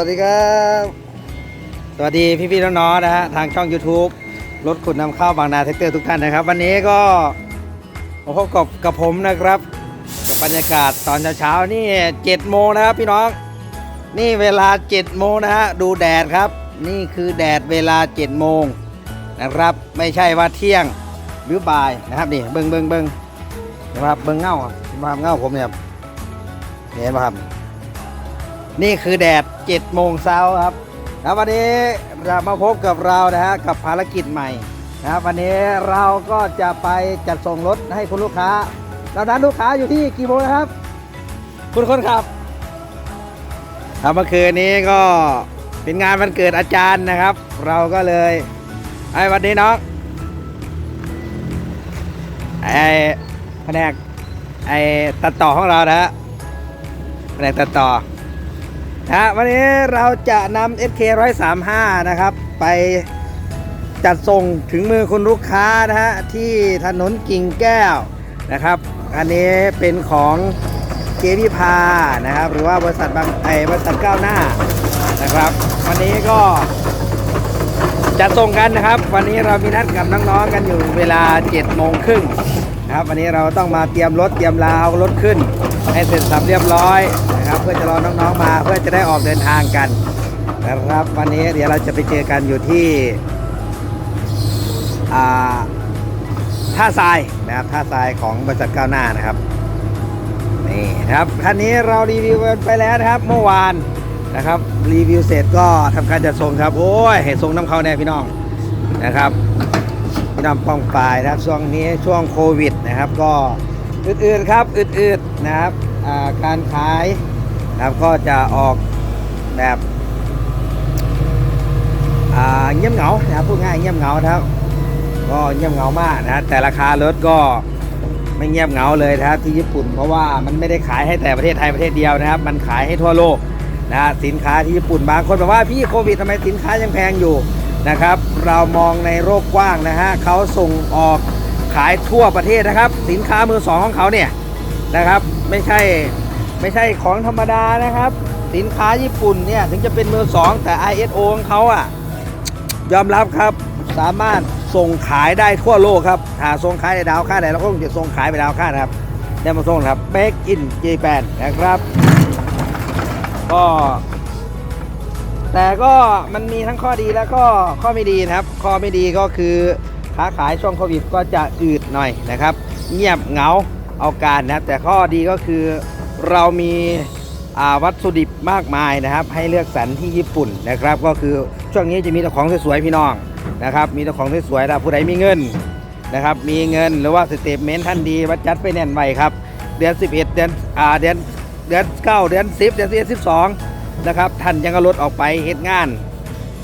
สวัสดีครับ สวัสดีพี่ๆน้องๆนะฮะทางช่อง YouTube รถขุดนำเข้าบางนาแท็กเตอร์ทุกท่านนะครับ วันนี้ก็มาพบกับกับผมนะครับกับบรรยากาศตอนเช้าๆนี่7โมงนะครับพี่น้อง นี่เวลา7โมงนะฮะดูแดดครับ นี่คือแดดเวลา7โมงนะครับ ไม่ใช่ว่าเที่ยงหรือบ่ายนะครับนี่เบิ้งเบิ้งเบิ้งนะครับเบิ้งเงาครับเงาผมเนี่ยเห็นไหมครับ นี่คือแดด7โมงเช้าครับแล้ววันนี้เรามาพบกับเรานะฮะกับภารกิจใหม่นะครับวันนี้เราก็จะไปจัดส่งรถให้คุณลูกค้าเรานั้นลูกค้าอยู่ที่กี่โมงนะครับ คุณคนขับครับเมื่อคืนนี้ก็เป็นงานวันเกิดอาจารย์นะครับ เราก็เลยไอ้วันนี้น้องไอ้แผนกไอ้ตัดต่อของเรานะฮะแผนกตัดต่อ นะวันนี้เราจะนำ SK 135 นะครับ ไปจัดส่งถึงมือคุณลูกค้านะฮะ ที่ถนนกิ่งแก้วนะครับ อันนี้เป็นของเจวิพานะครับ หรือว่าบริษัทบางไอบริษัทก้าวหน้านะครับ วันนี้ก็จะส่งกันนะครับ วันนี้เรามีนัดกับน้องๆกันอยู่เวลา7โมงครึ่งนะครับ วันนี้เราต้องมาเตรียมรถเตรียมราวรถขึ้น ให้เสร็จสับเรียบร้อย พื่อจะรอน้องๆมาเพื่อจะได้ออกเดินทางกันนะครับ วันนี้เดี๋ยวเราจะไปเจอกันอยู่ที่ท่าทรายนะครับท่าทรายของบริษัทก้าวหน้านะครับนี่นะครับคันนี้เรารีวิวไปแล้วนะครับเมื่อวานนะครับรีวิวเสร็จก็ทำการจัดส่งครับ โอ้ยเห็นส่งน้ำเขาแน่พี่น้องนะครับพี่น้องป้องปลายนะครับช่วงนี้ช่วงโควิดนะครับก็อื่นๆครับอื่นๆนะครับการขาย นะครับก็จะออกแบบเงียบเหงานะครับพูดง่ายเงียบเหงานะครับ ก็เงียบเหงามากนะแต่ราคารถก็ไม่เงียบเหงาเลยนะครับที่ญี่ปุ่น เพราะว่ามันไม่ได้ขายให้แต่ประเทศไทยประเทศเดียวนะครับ มันขายให้ทั่วโลกนะสินค้าที่ญี่ปุ่นบางคนบอกว่าพี่โควิดทำไมสินค้ายังแพงอยู่นะครับ เรามองในโลกกว้างนะฮะเขาส่งออกขายทั่วประเทศนะครับ สินค้ามือสองของเขาเนี่ยนะครับ ไม่ใช่ ไม่ใช่ของธรรมดานะครับ สินค้าญี่ปุ่นเนี่ย ถึงจะเป็นมือสองแต่ ISO ของเขาอะ ยอมรับครับสามารถส่งขายได้ทั่วโลกครับหาส่งขายในดาวค่าไหนเราก็จะส่งขายไปดาวค่านะครับได้มาส่งครับ Make in Japan นะครับก็แต่ก็มันมีทั้งข้อดีแล้วก็ข้อไม่ดีนะครับ ข้อไม่ดีก็คือค้าขายช่วงโควิดก็จะอืดหน่อยนะครับ เงียบเหงาเอาการนะครับแต่ข้อดีก็คือ เรามีวัตถุดิบมากมายนะครับ ให้เลือกสรรที่ญี่ปุ่นนะครับ ก็คือช่วงนี้จะมีแต่ของสวยๆพี่น้องนะครับ มีแต่ของสวยๆนะผู้ใดมีเงินนะครับ มีเงินหรือว่าสเตทเมนต์ท่านดีวัดจัดไปแน่นไว้ครับ เดือน 11 เดือนอ่าเดือนเดือน9เดือน 10 เดือน11 12นะครับท่านยังก็ลดออกไปเฮ็ดงาน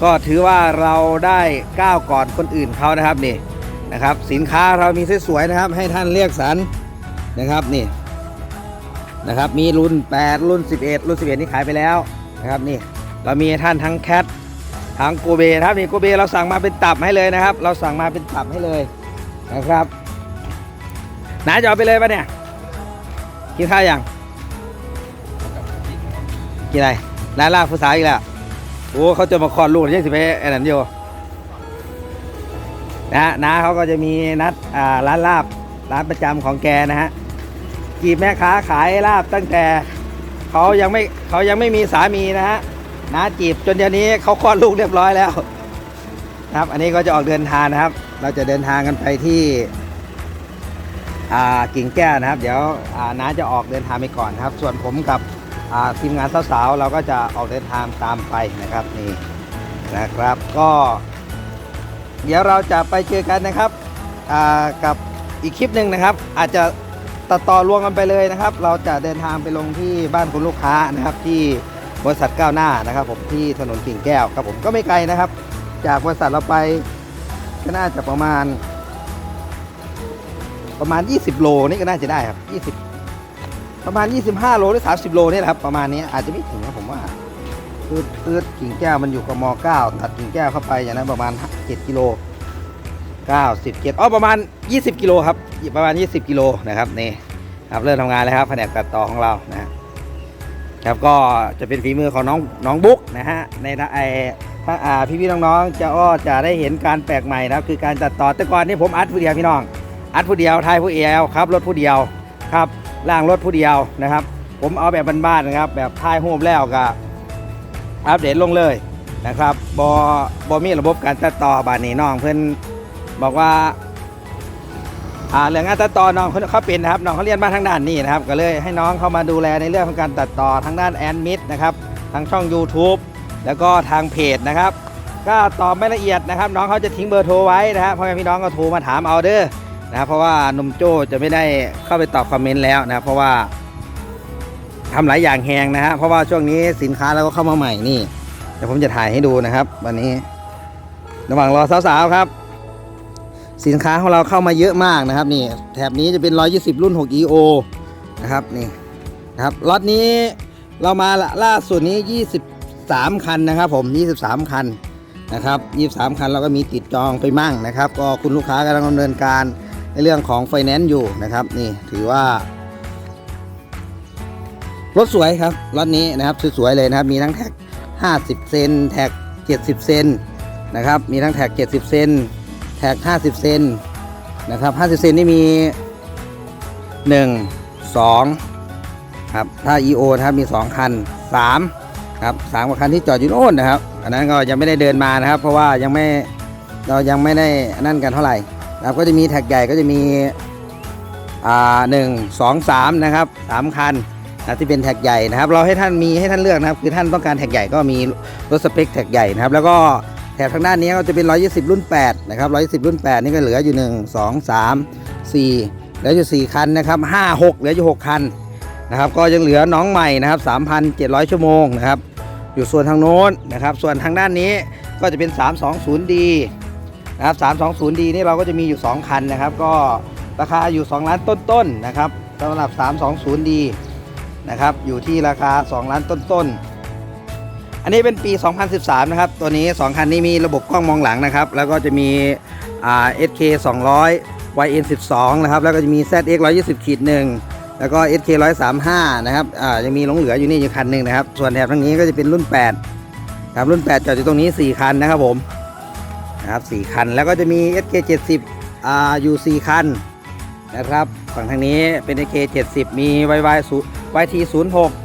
ก็ถือว่าเราได้ก้าวก่อนคนอื่นเขานะครับนี่นะครับ สินค้าเรามีสวยๆนะครับ ให้ท่านเลือกสรรนะครับนี่ นะครับ มีรุ่น 8 รุ่น 11 รุ่น 11 นี่ขายไปแล้วนะครับนี่เรามีท่านทั้งแคททั้งโกเบนะครับนี่โกเบเราสั่งมาเป็นตับให้เลยนะครับ เราสั่งมาเป็นตับให้เลยนะครับน้าจะเอาไปเลยปะเนี่ยกินข้าวยังกินอะไรร้านลาบผู้สาอีกแล้วโอ้เขาจะมาคลอดลูกยังสิไปไอ้นั่นอยู่นะฮะน้าเขาก็จะมีนัดอ่าร้านลาบร้านประจำของแกนะฮะ จีบแม่ค้าขายลาบตั้งแต่เขายังไม่เขายังไม่มีสามีนะฮะน้าจีบจนเดี๋ยวนี้เขาคลอดลูกเรียบร้อยแล้วครับ อันนี้ก็จะออกเดินทางนะครับ เราจะเดินทางกันไปที่กิ่งแก้วนะครับ เดี๋ยวน้าจะออกเดินทางไปก่อนครับ ส่วนผมกับทีมงานสาวๆเราก็จะออกเดินทางตามไปนะครับนี่นะครับ ก็ เดี๋ยวเราจะไปเจอกันนะครับกับอีกคลิปหนึ่งนะครับ อาจจะ ตัดต่อรวมกันไปเลยนะครับ เราจะเดินทางไปลงที่บ้านคุณลูกค้านะครับที่บริษัทก้าวหน้านะครับ ผมที่ถนนกิ่งแก้วครับผมก็ไม่ไกลนะครับ จากบริษัทเราไปก็น่าจะประมาณ ประมาณ 20 โลนี่ก็น่าจะได้ครับ 20 ประมาณ 25 โลหรือ 30 โลนี่แหละครับ ประมาณนี้อาจจะไม่ถึงนะผมว่าคือคือกิ่งแก้วมันอยู่กับม 9 ตัดกิ่งแก้วเข้าไปอย่างนั้นประมาณ 7 กิโล 9 10 7อ๋อประมาณ 20 กิโลครับประมาณ 20 กิโลนะครับนี่ครับเริ่มทำงานแล้วครับแผนกตัดต่อของเรานะครับก็จะเป็นฝีมือของน้องน้องบุ๊กนะฮะในไอถ้าอ่าพี่พี่น้องๆจะอ้อจะได้เห็นการแปลกใหม่นะครับคือการตัดต่อแต่ก่อนนี่ผมอัดผู้เดียวพี่น้อง อัดผู้เดียวทายผู้เอวครับรถผู้เดียวครับล่างรถผู้เดียวนะครับ ผมเอาแบบบ้านๆนะครับ แบบทายโฮมแล้วก็อัปเดตลงเลยนะครับบอบอมีระบบการตัดต่อบานนี้น้องเพื่อน บอกว่าอ่าเรื่องงานตัดต่อน้องเขาเป็นนะครับน้องเขาเรียนมาทางด้านนี้นะครับ ก็เลยให้น้องเข้ามาดูแลในเรื่องของการตัดต่อทางด้านแอนมิดนะครับทางช่อง YouTube แล้วก็ทางเพจนะครับ ก็ตอบไม่ละเอียดนะครับ น้องเขาจะทิ้งเบอร์โทรไว้นะครับพ่อแม่พี่น้องก็โทรมาถามเอาเด้อนะครับ เพราะว่าหนุ่มโจ้จะไม่ได้เข้าไปตอบคอมเมนต์แล้วนะครับเพราะว่าทำหลายอย่างแหงนะฮะเพราะว่าช่วงนี้สินค้าเราก็เข้ามาใหม่นี่เดี๋ยวผมจะถ่ายให้ดูนะครับ วันนี้ระหว่างรอสาวๆครับ สินค้าของเราเข้ามาเยอะมากนะครับนี่แถบนี้จะเป็น 120 รุ่น 6 EO นะครับนี่นะครับล็อตนี้เรามาล่าสุดนี้ 23 คันนะครับ ผม 23 คันนะครับ 23 คันเราก็มีติดจองไปมั่งนะครับ ก็คุณลูกค้ากำลังดำเนินการในเรื่องของไฟแนนซ์อยู่นะครับนี่ถือว่ารถสวยครับรถนี้นะครับสวยๆเลยนะครับ มีทั้งแท็ก 50 เซนแท็ก 70 เซนนะครับ มีทั้งแท็ก 70 เซน ท็ก 50 เซนนะครับ 50 เซนนี่มี 1 2 ครับ ถ้า EO นะครับมี 2 คัน 3 ครับสามกว่าคันที่จอดอยู่โน่นนะครับ อันนั้นก็ยังไม่ได้เดินมานะครับ เพราะว่ายังไม่เรายังไม่ได้นั่นกันเท่าไหร่นะครับก็จะมีแท็กใหญ่ก็จะมีอ่าหนึ่งสองสามนะครับสามคันนะที่เป็นแท็กใหญ่นะครับ เราให้ท่านมีให้ท่านเลือกนะครับ คือท่านต้องการแท็กใหญ่ก็มีรถสเปคแท็กใหญ่นะครับ แล้วก็ แถบทางด้านนี้ก็จะเป็น 120 รุ่น 8 นะครับ 120 รุ่น 8 นี่ก็เหลืออยู่ 1 2 3 4 เหลืออยู่ 4 คันนะครับ 5 6 เหลืออยู่ 6 คันนะครับ ก็ยังเหลือน้องใหม่นะครับ 3,700 ชั่วโมงนะครับ อยู่ส่วนทางโน้นนะครับ ส่วนทางด้านนี้ก็จะเป็น 320D นะครับ 320D นี่เราก็จะมีอยู่ 2 คันนะครับ ก็ราคาอยู่ 2 ล้านต้นๆนะครับสำหรับ 320D นะครับ อยู่ที่ราคา 2 ล้านต้นๆ อันนี้เป็นปี 2013 นะครับ ตัวนี้ 2 คันนี้มีระบบกล้องมองหลังนะครับ แล้วก็จะมีอ่า SK 200 YN 12นะครับ แล้วก็จะมี ZX 120ขีดหนึ่งแล้วก็ SK 135 นะครับ อ่า ยังมีหลงเหลืออยู่นี่อยู่คันหนึ่งนะครับ ส่วนแถบทางนี้ก็จะเป็นรุ่น 8 ครับ รุ่น 8จอดอยู่ตรงนี้ 4 คันนะครับผม นะครับ 4 คัน แล้วก็จะมี SK 70 อ่า อยู่ 4 คันนะครับ ฝั่งทางนี้เป็น AK 70 มี YY YT 06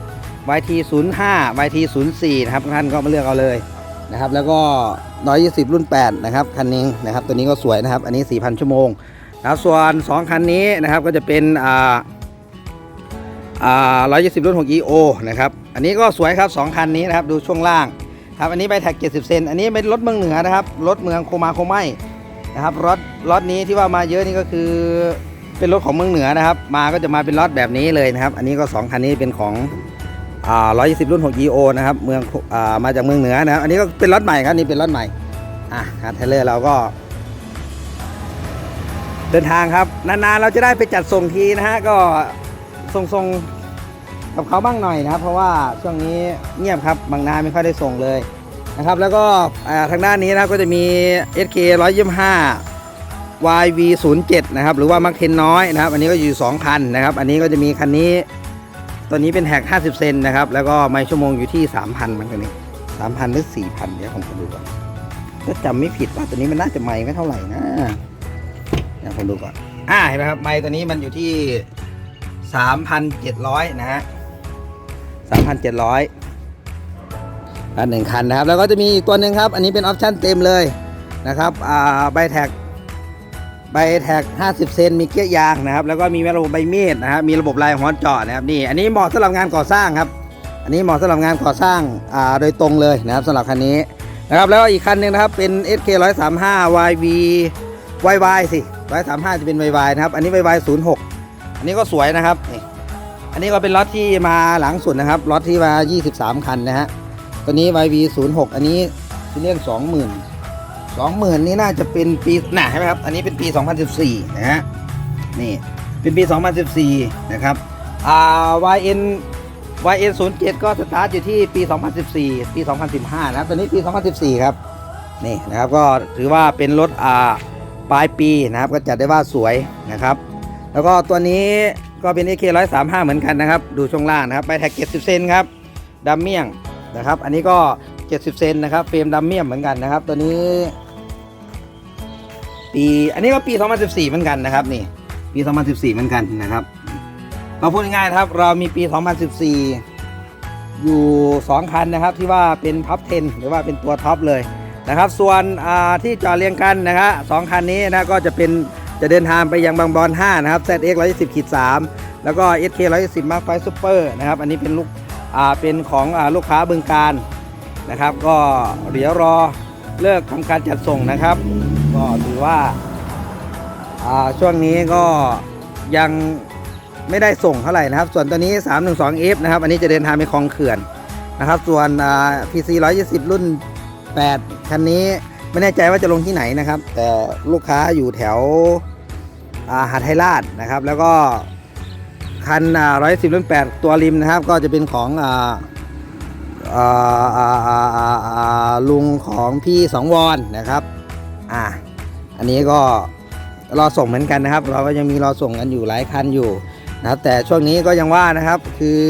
YT 05 YT 04นะครับท่านก็มาเลือกเอาเลยนะครับ แล้วก็120รุ่น 8 นะครับ คันนี้นะครับ ตัวนี้ก็สวยนะครับ อันนี้ 4,000 ชั่วโมงนะครับส่วน 2 คันนี้นะครับก็จะเป็นอ่าอ่า120รุ่น6 EO นะครับ อันนี้ก็สวยครับ 2 คันนี้นะครับ ดูช่วงล่างครับอันนี้ใบแท็ก 70 เซน อันนี้เป็นรถเมืองเหนือนะครับ รถเมืองโคมาโคไมนะครับ รถ รถนี้ที่ว่ามาเยอะนี่ก็คือ เป็นรถของเมืองเหนือนะครับ มาก็จะมาเป็นรถแบบนี้เลยนะครับ อันนี้ก็ 2 คันนี้เป็นของ อ่า120รุ่น6 EO นะครับ เมืองอามาจากเมืองเหนือนะครับ อันนี้ก็เป็นรถใหม่ครับ นี่เป็นรถใหม่ อะครับเทเลอร์เราก็ เดินทางครับ นานๆ เราจะได้ไปจัดส่งทีนะฮะ ก็ส่งส่งกับเขาบ้างหน่อยนะครับ เพราะว่าช่วงนี้เงียบครับ บางนาไม่ค่อยได้ส่งเลยนะครับ แล้วก็ทางด้านนี้นะก็จะมี SK 125 YV07 นะครับ หรือว่ามักเทนน้อยนะครับ อันนี้ก็อยู่2คันนะครับ อันนี้ก็จะมีคันนี้ ตัวนี้เป็นแท็ก50 เซนนะครับ แล้วก็ไมล์ชั่วโมงอยู่ที่ 3,000มันตัวนี้3,000หรือ4,000เดี๋ยวผมจะดูก่อนถ้าจำไม่ผิดว่าตัวนี้มันน่าจะไมล์ไม่เท่าไหร่นะเดี๋ยวผมดูก่อนอ่าเห็นไหมครับไมล์ตัวนี้มันอยู่ที่ 3,700 นะฮะ3,700อันหนึ่งคันนะครับ แล้วก็จะมีอีกตัวหนึ่งครับ อันนี้เป็นออปชั่นเต็มเลยนะครับอ่าใบแท็ก ใบแท็ก 50 เซน มีเกียร์ยางนะครับ แล้วก็มีระบบใบมีดนะครับ มีระบบลายหัวเจาะนะครับ นี่ อันนี้เหมาะสำหรับงานก่อสร้างครับ อันนี้เหมาะสำหรับงานก่อสร้าง อ่า โดยตรงเลยนะครับสำหรับคันนี้นะครับ แล้วอีกคันหนึ่งนะครับ เป็น SK 135 YV YY สิ135 จะเป็น YY นะครับ อันนี้ YY 06 อันนี้ก็สวยนะครับ นี่ อันนี้ก็เป็นล็อตที่มาหลังสุดนะครับ ล็อตที่มา 23 คันนะฮะ ตัวนี้ YV 06 อันนี้ที่เรียก20,000 สองหมื่นนี่น่าจะเป็นปีน่ะใช่ไหมครับ อันนี้เป็นปี 2014 นะฮะ นี่ เป็นปี 2014 นะครับ อ่า YN YN 07ก็สตาร์ทอยู่ที่ปี 2014 ปี 2015 นะตัวนี้ปี 2014 ครับ นี่นะครับ ก็ถือว่าเป็นรถอ่าปลายปีนะครับ ก็จัดได้ว่าสวยนะครับ แล้วก็ตัวนี้ก็เป็น AK 135 เหมือนกันนะครับ ดูช่วงล่างนะครับ ไปแท็ก70เซนครับดัมเมียงนะครับ อันนี้ก็ 70 เซนนะครับ เฟรมดัมเมียมเหมือนกันนะครับ ตัวนี้ ปีอันนี้ก็ปี 2014 เหมือนกันนะครับนี่ ปี 2014 เหมือนกันนะครับเราพูดง่ายๆครับ เรามีปี 2014 อยู่ 2 คันนะครับ ที่ว่าเป็นท็อป10 หรือว่าเป็นตัวท็อปเลยนะครับ ส่วนที่จอดเรียงกันนะครับสองคันนี้นะก็จะเป็นจะเดินทางไปยังบางบอน5นะครับ ZX 120ขีด3แล้วก็ SK 110 Mark 5 Super นะครับ อันนี้เป็นลูกอ่าเป็นของอ่าลูกค้าบึงการ นะครับ ก็เดี๋ยวรอเลิกทำการจัดส่งนะครับ ก็ถือว่าาช่วงนี้ก็ยังไม่ได้ส่งเท่าไหร่นะครับ ส่วนตัวนี้ 312F นะครับ อันนี้จะเดินทางไปคลองเขื่อนนะครับ ส่วนอ่า PC 120 รุ่น 8 คันนี้ไม่แน่ใจว่าจะลงที่ไหนนะครับ แต่ลูกค้าอยู่แถวาหาดไทยราชนะครับ แล้วก็คันอ่า110 รุ่น 8 ตัวริมนะครับ ก็จะเป็นของ ลุงของพี่สองวอนนะครับ อ่า อันนี้ก็รอส่งเหมือนกันนะครับ เราก็ยังมีรอส่งกันอยู่หลายคันอยู่นะครับแต่ช่วงนี้ก็ยังว่านะครับคือ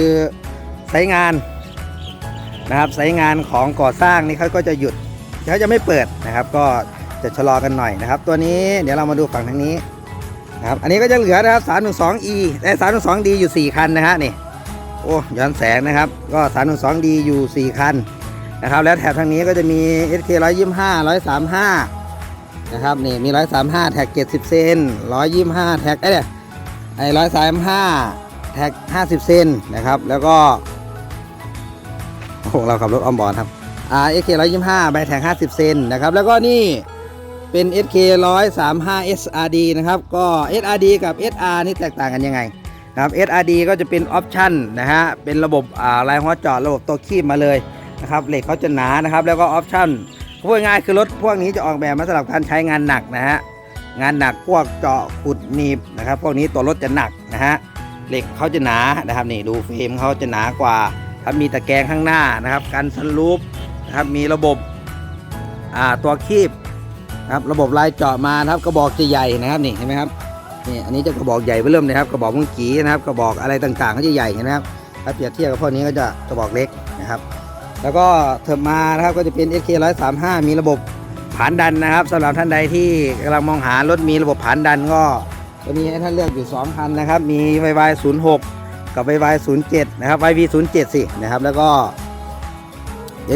ใช้งานนะครับใช้งานของก่อสร้างนี่เขาก็จะหยุดเขาจะไม่เปิดนะครับ ก็จะชะลอกันหน่อยนะครับ ตัวนี้เดี๋ยวเรามาดูฝั่งทางนี้นะครับอันนี้ก็จะเหลือนะครับ 312e แต่ 312d อยู่ 4 คันนะฮะนี่ โอ้ย้อนแสงนะครับ ก็ 312d องดีอยู่4คันนะครับ แล้วแถบทางนี้ก็จะมี SK 125 135นะครับนี่มี135แท็ก70เซน125แท็กเอ้ยไอ้135แท็ก50เซนนะครับ แล้วก็โอ้เราขับรถออมบอร์ดครับอ่า SK 125ใบแท็ก50เซนนะครับ แล้วก็นี่เป็น SK 135 SRD นะครับ ก็ SRD กับ SR นี่แตกต่างกันยังไง นะครับ SRD ก็จะเป็นออปชั่นนะฮะ เป็นระบบอ่าลายหัวเจาะระบบตัวคีบมาเลยนะครับ เหล็กเขาจะหนานะครับ แล้วก็ออปชั่นพูดง่ายๆคือรถพวกนี้จะออกแบบมาสำหรับการใช้งานหนักนะฮะ งานหนักพวกเจาะขุดหนีบนะครับ พวกนี้ตัวรถจะหนักนะฮะ เหล็กเขาจะหนานะครับนี่ดูเฟรมเขาจะหนากว่าครับมีตะแกรงข้างหน้านะครับ กันสลูปนะครับ มีระบบอ่าตัวคีบนะครับ ระบบลายเจาะมานะครับ กระบอกจะใหญ่นะครับนี่เห็นไหมครับ นี่อันนี้จะกระบอกใหญ่ไปเริ่มเลยครับกระบอกมุ้งกีนะครับกระบอกอะไรต่างๆ ก็จะใหญ่เห็นะครับถ้าเปรียบเทียบกับพวกนี้ก็จะกระบอกเล็กนะครับ แล้วก็เถิบมานะครับก็จะเป็น SK 135 มีระบบผานดันนะครับสำหรับท่านใดที่กำลังมองหารถมีระบบผานดันก็จะมีให้ท่านเลือกอยู่ 2 คันนะครับ มี YY 06 กับ YY 07 นะครับ YV 07 สินะครับ แล้วก็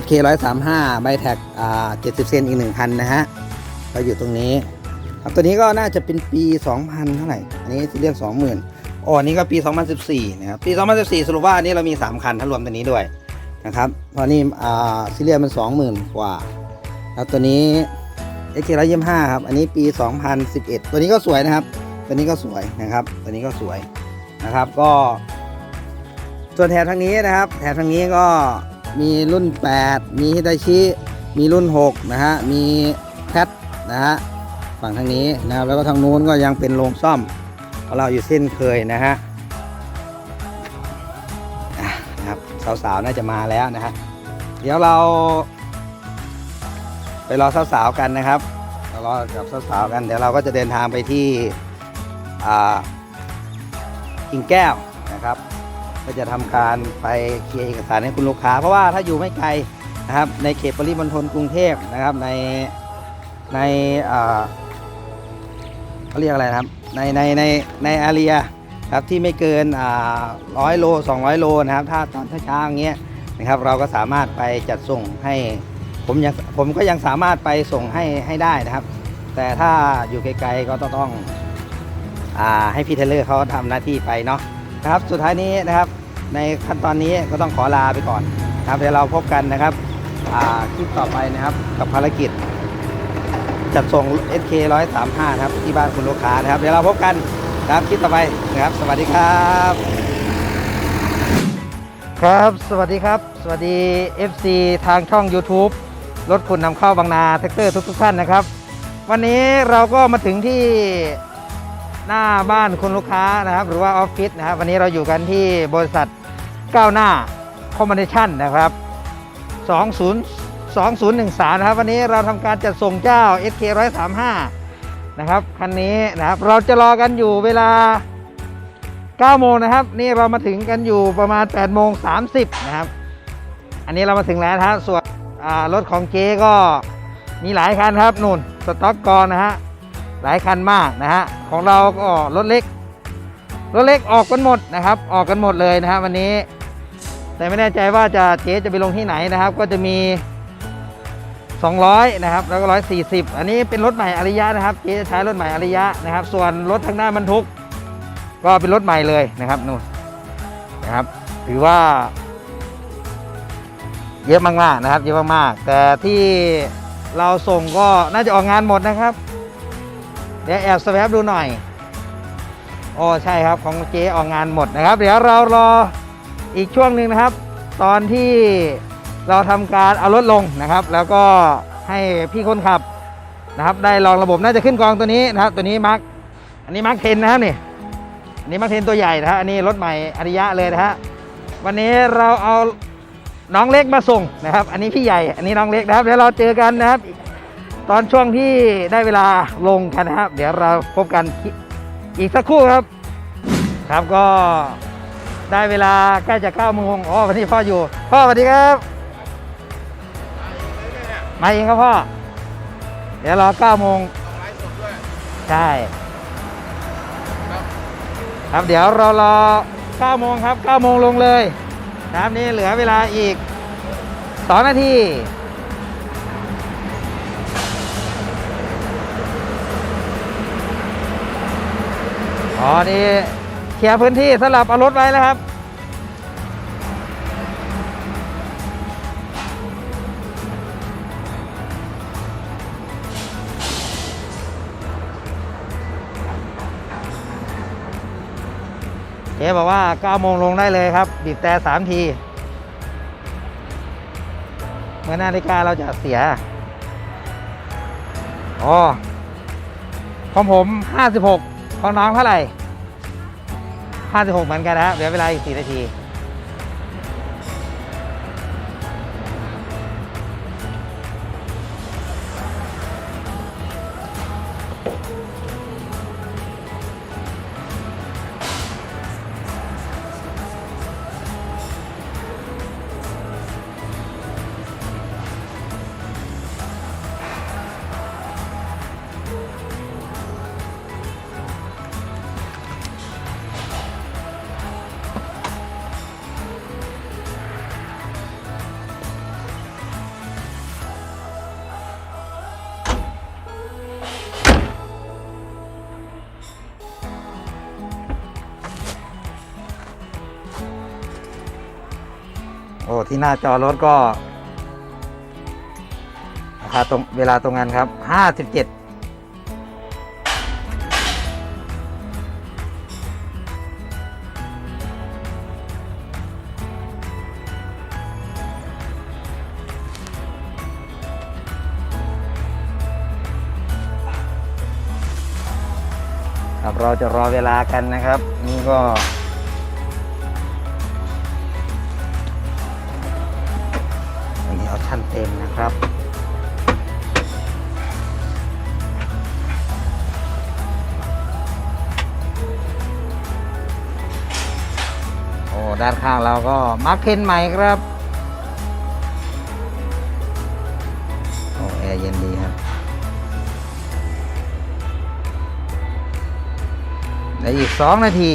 SK 135ใบแท็กอ่า70 เซนอีก 1 คันนะฮะก็อยู่ตรงนี้ ครับตัวนี้ก็น่าจะเป็นปี 2000 เท่าไหร่ อันนี้ที่เรียก20,000อ๋ออันนี้ก็ปี 2014 นะครับ ปี 2014 สรุปว่าอันนี้เรามี 3 คันถ้ารวมตัวนี้ด้วยนะครับเพราะนี่อ่าซีเรียสมัน 20,000 กว่าครับตัวนี้ x 1 2 5ครับ อันนี้ปี 2011 ตัวนี้ก็สวยนะครับ ตัวนี้ก็สวยนะครับ ตัวนี้ก็สวยนะครับ ก็ ส่วนแถบทางนี้นะครับ แถบทางนี้ก็มีรุ่น 8 มีฮิตาชิ มีรุ่น 6 นะฮะ มีแพทนะฮะ ฝั่งทางนี้นะครับ แล้วก็ทางนู้นก็ยังเป็นโรงซ่อมของเราอยู่เส้นเคยนะฮะนะครับสาวๆน่าจะมาแล้วนะฮะเดี๋ยวเราไปรอสาวๆกันนะครับเรารอกับสาวๆกันเดี๋ยวเราก็จะเดินทางไปที่อ่ากิ่งแก้วนะครับ ก็จะทำการไปเคลียร์เอกสารให้คุณลูกค้า เพราะว่าถ้าอยู่ไม่ไกลนะครับ ในเขตปริมณฑลกรุงเทพนะครับในในอ่า เขาเรียกอะไรครับ ในในในในอาเรียครับที่ไม่เกินร้อยโล 200 โลนะครับ ถ้าตอนเช้าๆอย่างเงี้ยนะครับ เราก็สามารถไปจัดส่งให้ผมยังผมก็ยังสามารถไปส่งให้ให้ได้นะครับ แต่ถ้าอยู่ไกลๆก็ต้องต้องให้พี่เทเลอร์เขาทำหน้าที่ไปเนาะนะครับ สุดท้ายนี้นะครับ ในขั้นตอนนี้ก็ต้องขอลาไปก่อนนะครับเดี๋ยวเราพบกันนะครับคลิปต่อไปนะครับกับภารกิจ จัดส่ง SK 135ครับที่บ้านคุณลูกค้านะครับ เดี๋ยวเราพบกันครับคลิปต่อไปนะครับ สวัสดีครับ ครับสวัสดีครับ สวัสดี FC ทางช่อง YouTube รถคุณนำเข้าบางนาแท็กเตอร์ทุกทุกๆท่านนะครับ วันนี้เราก็มาถึงที่หน้าบ้านคุณลูกค้านะครับ หรือว่าออฟฟิศนะครับ วันนี้เราอยู่กันที่บริษัทก้าวหน้าคอมมิชชั่นนะครับ 20 2013 นะครับ วันนี้เราทำการจัดส่งเจ้า SK 135 นะครับ คันนี้นะครับ เราจะรอกันอยู่เวลา 9 โมงนะครับ นี่เรามาถึงกันอยู่ประมาณ 8 โมง 30 นะครับ อันนี้เรามาถึงแล้วนะครับส่วนรถของเจ๊ก็มีหลายคันครับนู่นสต็อกกอนนะฮะหลายคันมากนะฮะของเราก็รถเล็กรถเล็กออกกันหมดนะครับ ออกกันหมดเลยนะฮะวันนี้ แต่ไม่แน่ใจว่าจะเจ๊จะไปลงที่ไหนนะครับ ก็จะมี 200 นะครับ แล้วก็ 140 อันนี้เป็นรถใหม่อริยะนะครับเจ๊ใช้รถใหม่อริยะนะครับ ส่วนรถทางด้านบรรทุก ก็เป็นรถใหม่เลยนะครับนู่นนะครับ ถือว่า เยอะมากๆนะครับ เยอะมากๆแต่ที่เราส่งก็น่าจะออกงานหมดนะครับ เดี๋ยวแอบสแวบดูหน่อยโอ้ใช่ครับของเจ๊ออกงานหมดนะครับ เดี๋ยวเรารออีกช่วงหนึ่งนะครับ ตอนที่ เราทำการเอารถลงนะครับ แล้วก็ให้พี่คนขับนะครับ ได้ลองระบบน่าจะขึ้นกองตัวนี้นะครับ ตัวนี้มาร์กอันนี้มาร์กเทนนะครับนี่อันนี้มาร์กเทนตัวใหญ่นะฮะอันนี้รถใหม่อริยะเลยนะฮะวันนี้เราเอาน้องเล็กมาส่งนะครับ อันนี้พี่ใหญ่ อันนี้น้องเล็กนะครับเดี๋ยวเราเจอกันนะครับ ตอนช่วงที่ได้เวลาลงกันนะครับ เดี๋ยวเราพบกันอีกสักครู่ครับ ครับก็ได้เวลาใกล้จะเก้าโมงอ๋อวันนี้พ่ออยู่ พ่อสวัสดีครับ มาเองครับพ่อ เดี๋ยวรอเก้าโมงใช่ครับเดี๋ยวเรารอเก้าโมงครับเก้าโมงลงเลยนะครับนี่เหลือเวลาอีกสองนาที อ๋อ นี่เคลียร์พื้นที่สำหรับเอารถไว้แล้วครับ จ๊บอกว่า9โมงลงได้เลยครับ บีบแต่3ที เมื่อนาฬิกาเราจะเสีย อ๋อของผม 56ของน้องเท่าไหร่ 56 เหมือนกันนะครับเหลือเวลาอีก4นาที ที่หน้าจอรถก็ราคาตรงเวลาตรงกันครับ 57ครับเราจะรอเวลากันนะครับ นี่ก็ ครับ โอ้ ด้านข้างเราก็มาร์คเพนใหม่ครับ โอ้ แอร์เย็นดีครับและอีก 2 นาที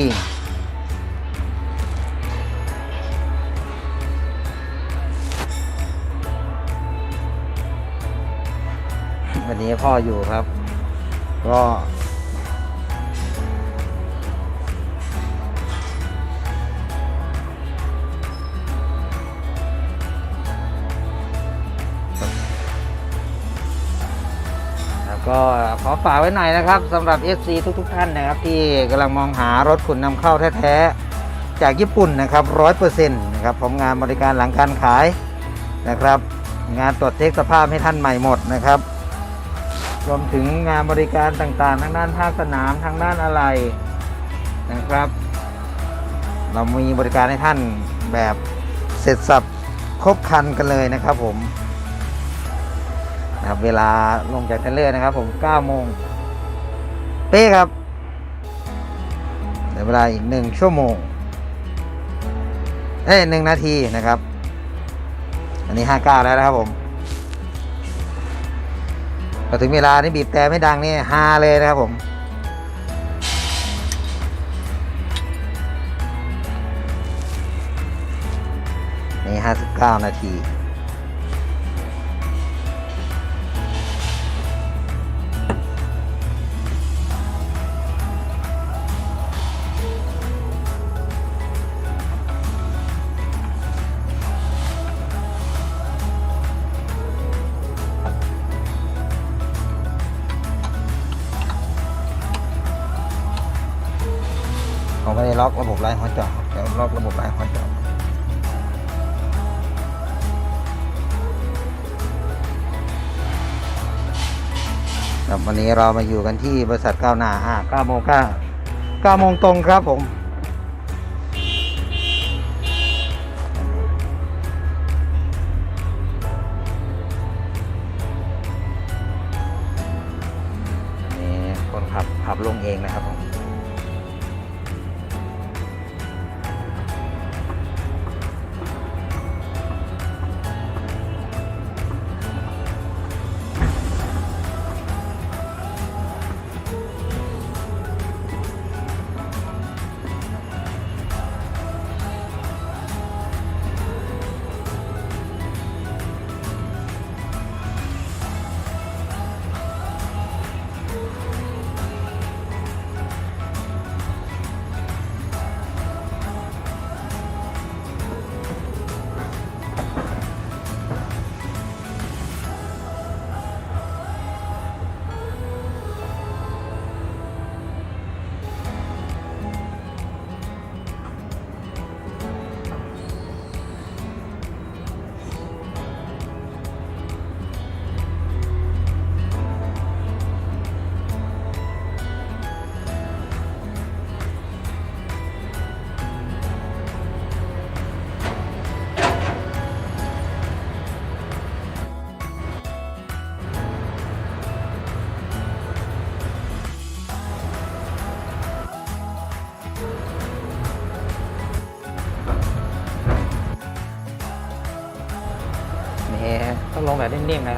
พ่ออยู่ครับ ก็แล้วก็ขอฝากไว้หน่อยนะครับสำหรับ FC ทุกๆท่านนะครับ ที่กำลังมองหารถขุนนำเข้าแท้ๆ จากญี่ปุ่นนะครับร้อยเปอร์เซ็นต์นะครับของงานบริการหลังการขายนะครับ งานตรวจเช็คสภาพให้ท่านใหม่หมดนะครับ รวมถึงงานบริการต่างๆ ทางด้านภาคสนามทางด้านอะไรนะครับ เรามีบริการให้ท่านแบบเสร็จสับครบครันกันเลยนะครับผมนะครับเวลาลงจากเทเลอร์นะครับ ผม9โมงเป๊ะครับเหลือเวลาอีก 1 ชั่วโมงเอ้ยหนึ่งนาทีนะครับ อันนี้ห้าเก้าแล้วนะครับผม พอถึงเวลานี่บีบแต่ไม่ดังนี่ฮาเลยนะครับผมนี่ห้าสิบเก้านาที ล็อกระบบไร้หัวจาะแต่ล็อกระบบไร้หัวจาะครับวันนี้เรามาอยู่กันที่บริษัทก้าวหน้าอ่า9โมง9 9โมงตรงครับผม นี่คนขับขับลงเองนะครับ แบบนิ่มๆนะค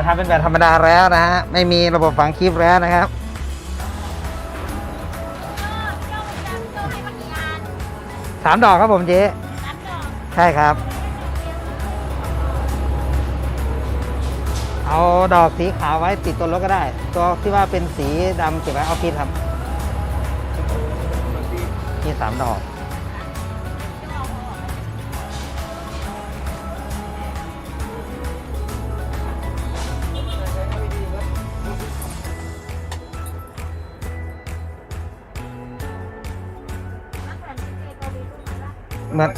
จะทำเป็นแบบธรรมดาแล้วนะฮะ ไม่มีระบบฝังคลิปแล้วนะครับ สามดอกครับผมเจ๊ใช่ครับ เอาดอกสีขาวไว้ติดตัวรถก็ได้ ตัวที่ว่าเป็นสีดำเก็บไว้ออฟฟิศครับนี่สามดอก มือน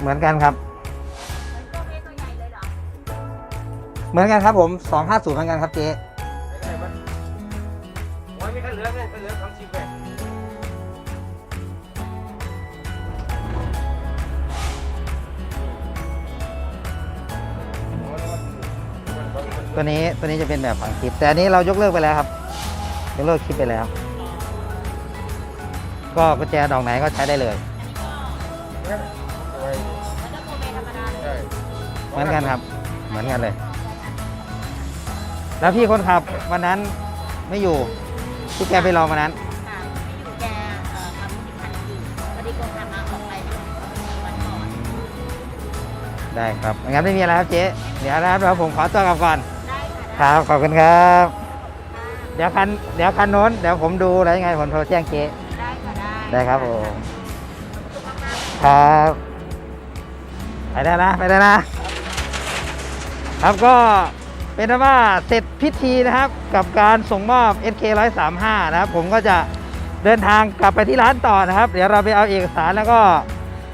เหมือนกันครับเหมือนกันครับผม250เหมือนกันครับเจ๊ไม่ได้ปะโอ้ยมีข้าวเหลืองเลยข้าวเหลืองของชิมไปตัวนี้ตัวนี้จะเป็นแบบฝังคลิป แต่อันนี้เรายกเลิกไปแล้วครับยกเลิกคลิปไปแล้ว ก็กุญแจดอกไหนก็ใช้ได้เลย เหมือนกันครับ เหมือนกันเลย แล้วพี่คนขับวันนั้นไม่อยู่ที่แกไปรอวันนั้น ค่ะไม่อยู่แกเอ่อทำที่พันอยู่พอดีโกงทำมาออกไปวันก่อน ได้ครับงั้นไม่มีอะไรครับเจ๊เดี๋ยวนะครับเดี๋ยวผมขอตัวกลับก่อน ได้ค่ะ ครับ ขอบคุณครับได้เดี๋ยวคัน เดี๋ยวคันโน้น เดี๋ยวผมดูแล้วยังไงผมโทรแจ้งเจ๊ได้ค่ะ ได้ได้ครับผม ขอบคุณมากๆ ครับ ไปได้นะ ไปได้นะ ครับก็เป็นว่าเสร็จพิธีนะครับกับการส่งมอบ SK 135นะครับผมก็จะเดินทางกลับไปที่ร้านต่อนะครับ เดี๋ยวเราไปเอาเอกสารแล้วก็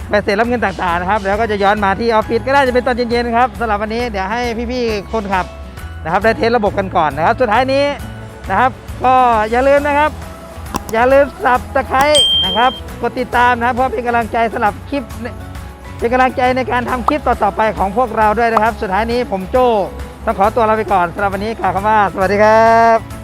ไปเสร็จรับเงินต่างๆนะครับแล้วก็จะย้อนมาที่ออฟฟิศก็ได้จะเป็นตอนเย็นๆครับสำหรับวันนี้เดี๋ยวให้พี่ๆคนขับนะครับได้เทสระบบกันก่อนนะครับ สุดท้ายนี้นะครับ ก็อย่าลืมนะครับ อย่าลืมสับตะไคร้นะครับ กดติดตามนะครับเพราะเป็นกำลังใจสำหรับคลิป เป็นกำลังใจในการทำคลิปต่อๆไปของพวกเราด้วยนะครับ สุดท้ายนี้ผมโจ้ต้องขอตัวลาไปก่อนสำหรับวันนี้กล่าวคำว่า สวัสดีครับ